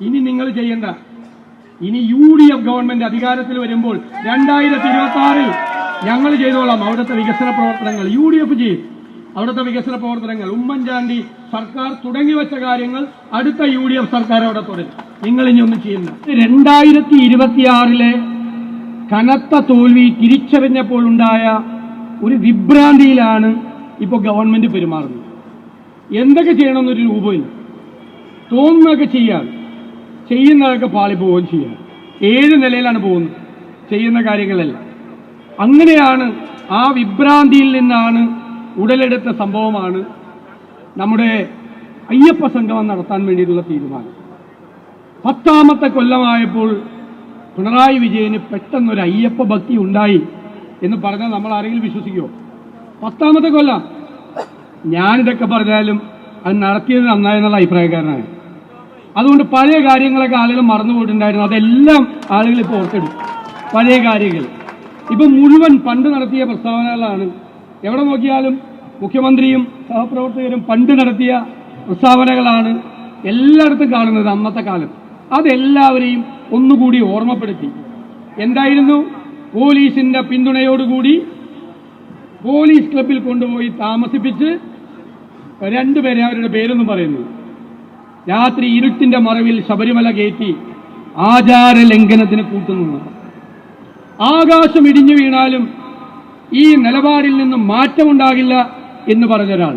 ഇനി നിങ്ങൾ ചെയ്യേണ്ട. ഇനി യു ഡി എഫ് ഗവൺമെന്റ് അധികാരത്തിൽ വരുമ്പോൾ രണ്ടായിരത്തി ഇരുപത്തി ആറിൽ ഞങ്ങൾ ചെയ്തോളാം അവിടുത്തെ വികസന പ്രവർത്തനങ്ങൾ. യു ഡി എഫ് ചെയ്യും അവിടുത്തെ വികസന പ്രവർത്തനങ്ങൾ. ഉമ്മൻചാണ്ടി സർക്കാർ തുടങ്ങി വെച്ച കാര്യങ്ങൾ അടുത്ത യു ഡി എഫ് സർക്കാർ അവിടെ തുടരും. നിങ്ങൾ ഇനി ഒന്നും ചെയ്യുന്ന രണ്ടായിരത്തി ഇരുപത്തിയാറിലെ കനത്ത തോൽവി തിരിച്ചറിഞ്ഞപ്പോൾ ഉണ്ടായ ഒരു വിഭ്രാന്തിയിലാണ് ഇപ്പോൾ ഗവൺമെന്റ് പെരുമാറുന്നത്. എന്തൊക്കെ ചെയ്യണമെന്നൊരു രൂപമില്ല. തോന്നുന്നൊക്കെ ചെയ്യാം ചെയ്യുന്നതൊക്കെ പാളിപ്പോവുകയും ചെയ്യുക ഏത് നിലയിലാണ് പോകുന്നത്? ചെയ്യുന്ന കാര്യങ്ങളെല്ലാം. അങ്ങനെയാണ് ആ വിഭ്രാന്തിയിൽ നിന്നാണ് ഉടലെടുത്ത സംഭവമാണ് നമ്മുടെ അയ്യപ്പ സംഗമം നടത്താൻ വേണ്ടിയിട്ടുള്ള തീരുമാനം. പത്താമത്തെ കൊല്ലമായപ്പോൾ പിണറായി വിജയന് പെട്ടെന്നൊരു അയ്യപ്പ ഭക്തി ഉണ്ടായി എന്ന് പറഞ്ഞാൽ നമ്മൾ ആരെങ്കിലും വിശ്വസിക്കുമോ പത്താമത്തെ കൊല്ലം. ഞാനിതൊക്കെ പറഞ്ഞാലും അത് നടത്തിയത് നന്നായെന്നുള്ള അഭിപ്രായക്കാരനാണ്. അതുകൊണ്ട് പഴയ കാര്യങ്ങളൊക്കെ ആളുകൾ മറന്നുപോയിട്ടുണ്ടായിരുന്നു. അതെല്ലാം ആളുകൾ ഇപ്പോൾ ഓർത്തെടുക്കും പഴയ കാര്യങ്ങൾ. ഇപ്പം മുഴുവൻ പണ്ട് നടത്തിയ പ്രസ്താവനകളാണ്. എവിടെ നോക്കിയാലും മുഖ്യമന്ത്രിയും സഹപ്രവർത്തകരും പണ്ട് നടത്തിയ പ്രസ്താവനകളാണ് എല്ലായിടത്തും കാണുന്നത് അന്നത്തെ കാലം. അതെല്ലാവരെയും ഒന്നുകൂടി ഓർമ്മപ്പെടുത്തി. എന്തായിരുന്നു? പോലീസിന്റെ പിന്തുണയോടുകൂടി പോലീസ് ക്ലബിൽ കൊണ്ടുപോയി താമസിപ്പിച്ച് രണ്ടുപേരെ അവരുടെ പേരൊന്നും പറയുന്നു രാത്രി ഇരുട്ടിന്റെ മറവിൽ ശബരിമല കയറ്റി ആചാര ലംഘനത്തിന് കൂട്ടുന്നു ആകാശം ഇടിഞ്ഞു വീണാലും ഈ നിലപാടിൽ നിന്നും മാറ്റമുണ്ടാകില്ല എന്ന് പറഞ്ഞൊരാൾ.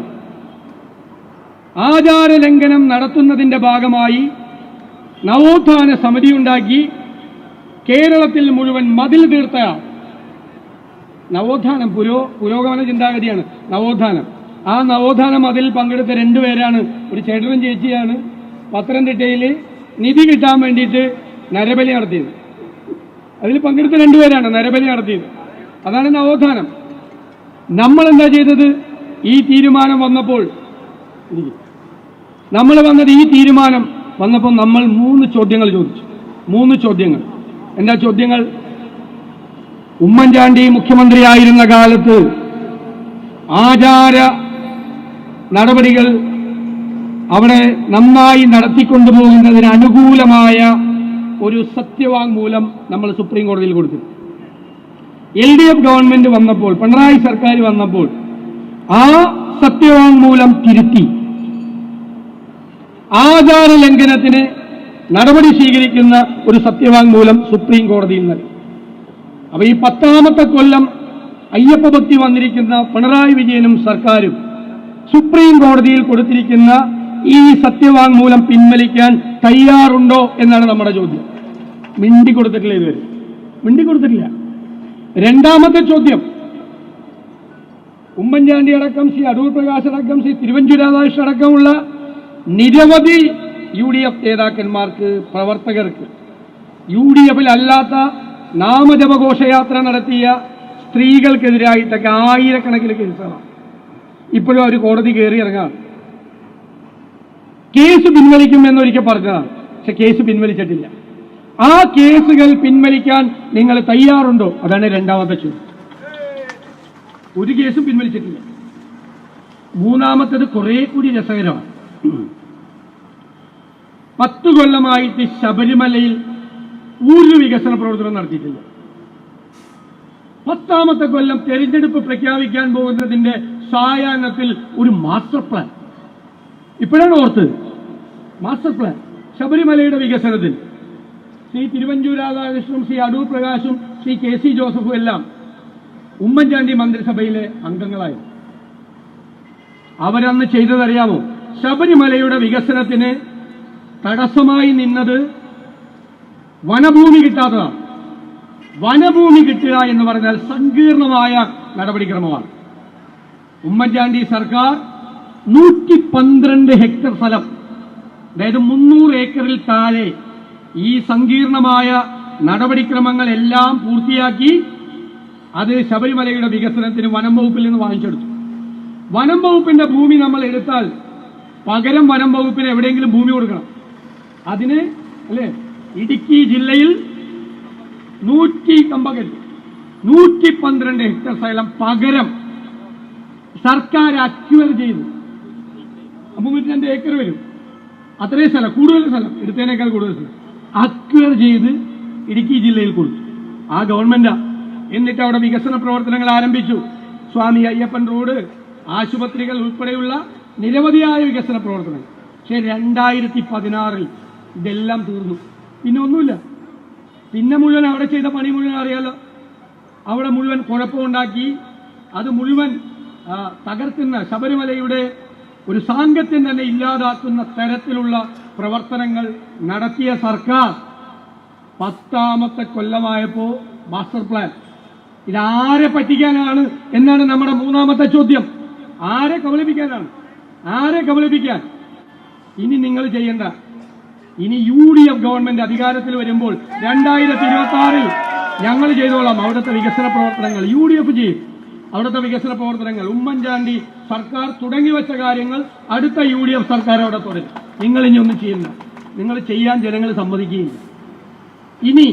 ആചാര ലംഘനം നടത്തുന്നതിന്റെ ഭാഗമായി നവോത്ഥാന സമിതി ഉണ്ടാക്കി കേരളത്തിൽ മുഴുവൻ മതിൽ തീർത്ത നവോത്ഥാനം പുരോ പുരോഗമന ചിന്താഗതിയാണ് നവോത്ഥാനം. ആ നവോത്ഥാനം അതിൽ പങ്കെടുത്ത രണ്ടുപേരാണ് ഒരു ചേട്ടനും ചേച്ചിയാണ് പത്തനംതിട്ടയിൽ നിധി കിട്ടാൻ വേണ്ടിയിട്ട് നരബലി നടത്തിയത്. അതിൽ പങ്കെടുത്ത രണ്ടുപേരാണ് നരബലി നടത്തിയത്. അതാണ് നവോത്ഥാനം. നമ്മൾ എന്താ ചെയ്തത്? ഈ തീരുമാനം വന്നപ്പോൾ നമ്മൾ വന്നത് ഈ തീരുമാനം വന്നപ്പോൾ നമ്മൾ മൂന്ന് ചോദ്യങ്ങൾ ചോദിച്ചു. മൂന്ന് ചോദ്യങ്ങൾ. എന്താ ചോദ്യങ്ങൾ? ഉമ്മൻചാണ്ടി മുഖ്യമന്ത്രിയായിരുന്ന കാലത്ത് ആചാര നടപടികൾ അവിടെ നന്നായി നടത്തിക്കൊണ്ടുപോകുന്നതിന് അനുകൂലമായ ഒരു സത്യവാങ്മൂലം നമ്മൾ സുപ്രീം കോടതിയിൽ കൊടുത്തു. എൽ ഡി എഫ് ഗവൺമെന്റ് വന്നപ്പോൾ പിണറായി സർക്കാർ വന്നപ്പോൾ ആ സത്യവാങ്മൂലം തിരുത്തി. ആചാര ലംഘനത്തിന് നടപടി സ്വീകരിക്കുന്ന ഒരു സത്യവാങ്മൂലം സുപ്രീം കോടതിയിൽ നൽകി. അപ്പൊ ഈ പത്താമത്തെ കൊല്ലം അയ്യപ്പ ഭക്തി വന്നിരിക്കുന്ന പിണറായി വിജയനും സർക്കാരും സുപ്രീം കോടതിയിൽ കൊടുത്തിരിക്കുന്ന ഈ സത്യവാങ്മൂലം പിൻവലിക്കാൻ തയ്യാറുണ്ടോ എന്നാണ് നമ്മുടെ ചോദ്യം. മിണ്ടി കൊടുത്തിട്ടില്ല ഇതുവരെ. മിണ്ടി കൊടുത്തിട്ടില്ല. രണ്ടാമത്തെ ചോദ്യം. ഉമ്മൻചാണ്ടി അടക്കം ശ്രീ അടൂർ പ്രകാശ് അടക്കം ശ്രീ തിരുവഞ്ചൂർ രാധാകൃഷ്ണൻ അടക്കമുള്ള നിരവധി യു ഡി എഫ് നേതാക്കന്മാർക്ക് പ്രവർത്തകർക്ക് യു ഡി എഫിൽ അല്ലാത്ത നാമജപഘോഷയാത്ര നടത്തിയ സ്ത്രീകൾക്കെതിരായിട്ടൊക്കെ ആയിരക്കണക്കിന് കേസുകളാണ്. ഇപ്പോഴും അവർ കോടതി കയറി ഇറങ്ങാം കേസ് പിൻവലിക്കുമെന്ന് ഒരിക്കൽ പറഞ്ഞതാണ് പക്ഷെ കേസ് പിൻവലിച്ചിട്ടില്ല. ആ കേസുകൾ പിൻവലിക്കാൻ നിങ്ങൾ തയ്യാറുണ്ടോ? അതാണ് രണ്ടാമത്തെ ചോദ്യം. ഒരു കേസും പിൻവലിച്ചിട്ടില്ല. മൂന്നാമത്തത് കുറെ കൂടി രസകരമാണ്. പത്തു കൊല്ലമായിട്ട് ശബരിമലയിൽ ഒരു വികസന പ്രവർത്തനം നടത്തിയിട്ടില്ല. പത്താമത്തെ കൊല്ലം തെരഞ്ഞെടുപ്പ് പ്രഖ്യാപിക്കാൻ പോകുന്നതിന്റെ സായാഹ്നത്തിൽ ഒരു മാസ്റ്റർ പ്ലാൻ. ഇപ്പോഴാണ് ഓർത്തത് മാസ്റ്റർ പ്ലാൻ ശബരിമലയുടെ വികസനത്തിൽ. ശ്രീ തിരുവഞ്ചൂർ രാധാകൃഷ്ണനും ശ്രീ അടൂർ പ്രകാശും ശ്രീ കെ സി ജോസഫും എല്ലാം ഉമ്മൻചാണ്ടി മന്ത്രിസഭയിലെ അംഗങ്ങളായി. അവരന്ന് ചെയ്തതറിയാമോ? ശബരിമലയുടെ വികസനത്തിന് തടസ്സമായി നിന്നത് വനഭൂമി കിട്ടാത്തതാണ്. വനഭൂമി കിട്ടുക എന്ന് പറഞ്ഞാൽ സങ്കീർണമായ നടപടിക്രമമാണ്. ഉമ്മൻചാണ്ടി സർക്കാർ നൂറ്റി പന്ത്രണ്ട് ഹെക്ടർ സ്ഥലം. അതായത് മുന്നൂറ് ഏക്കറിൽ താഴെ ഈ സങ്കീർണമായ നടപടിക്രമങ്ങളെല്ലാം പൂർത്തിയാക്കി അത് ശബരിമലയുടെ വികസനത്തിന് വനം വകുപ്പിൽ നിന്ന് വാങ്ങിച്ചെടുത്തു. വനം വകുപ്പിന്റെ ഭൂമി നമ്മൾ എടുത്താൽ പകരം വനം വകുപ്പിന് എവിടെയെങ്കിലും ഭൂമി കൊടുക്കണം. അതിന് അല്ലേ ഇടുക്കി ജില്ലയിൽ നൂറ്റി കമ്പകൽ നൂറ്റി പന്ത്രണ്ട് ഹെക്ടർ സ്ഥലം പകരം സർക്കാർ അക്വയർ ചെയ്തു അപ്പൊ വീട്ടിൽ രണ്ട് ഏക്കർ വരും. അത്രയും സ്ഥലം കൂടുതൽ സ്ഥലം എടുത്തതിനേക്കാൾ കൂടുതൽ സ്ഥലം. അക്വയർ ചെയ്ത് ഇടുക്കി ജില്ലയിൽ കൊടുത്തു. ആ ഗവൺമെന്റാ. എന്നിട്ട് അവിടെ വികസന പ്രവർത്തനങ്ങൾ ആരംഭിച്ചു. സ്വാമി അയ്യപ്പൻ റോഡ് ആശുപത്രികൾ ഉൾപ്പെടെയുള്ള നിരവധിയായ വികസന പ്രവർത്തനങ്ങൾ. പക്ഷെ രണ്ടായിരത്തി പതിനാറിൽ ഇതെല്ലാം തീർന്നു. പിന്നെ ഒന്നുമില്ല. പിന്നെ മുഴുവൻ അവിടെ ചെയ്ത പണി മുഴുവൻ അറിയാലോ. അവിടെ മുഴുവൻ കുഴപ്പമുണ്ടാക്കി. അത് മുഴുവൻ തകർക്കുന്ന ശബരിമലയുടെ ഒരു സാങ്കത്യം തന്നെ ഇല്ലാതാക്കുന്ന തരത്തിലുള്ള പ്രവർത്തനങ്ങൾ നടത്തിയ സർക്കാർ പത്താമത്തെ കൊല്ലമായപ്പോ മാസ്റ്റർ പ്ലാൻ. ഇതാരെ പറ്റിക്കാനാണ് എന്നാണ് നമ്മുടെ മൂന്നാമത്തെ ചോദ്യം. ആരെ കബളിപ്പിക്കാനാണ്? ആരെ കബളിപ്പിക്കാൻ? ഇനി നിങ്ങൾ ചെയ്യേണ്ട. ഇനി യു ഡി എഫ് ഗവൺമെന്റ് അധികാരത്തിൽ വരുമ്പോൾ രണ്ടായിരത്തി ഇരുപത്തി ആറിൽ ഞങ്ങൾ ചെയ്തോളാം അവിടുത്തെ വികസന പ്രവർത്തനങ്ങൾ. യു ഡി എഫ് ചെയ്യും. അവിടുത്തെ വികസന പ്രവർത്തനങ്ങൾ. ഉമ്മൻചാണ്ടി സർക്കാർ തുടങ്ങി വെച്ച കാര്യങ്ങൾ അടുത്ത യു ഡി എഫ് സർക്കാർ അവിടെ തുടരും. നിങ്ങൾ ഇനി ഒന്നും ചെയ്യുന്നില്ല. നിങ്ങൾ ചെയ്യാൻ ജനങ്ങൾ സമ്മതിക്കുകയില്ല. ഇനി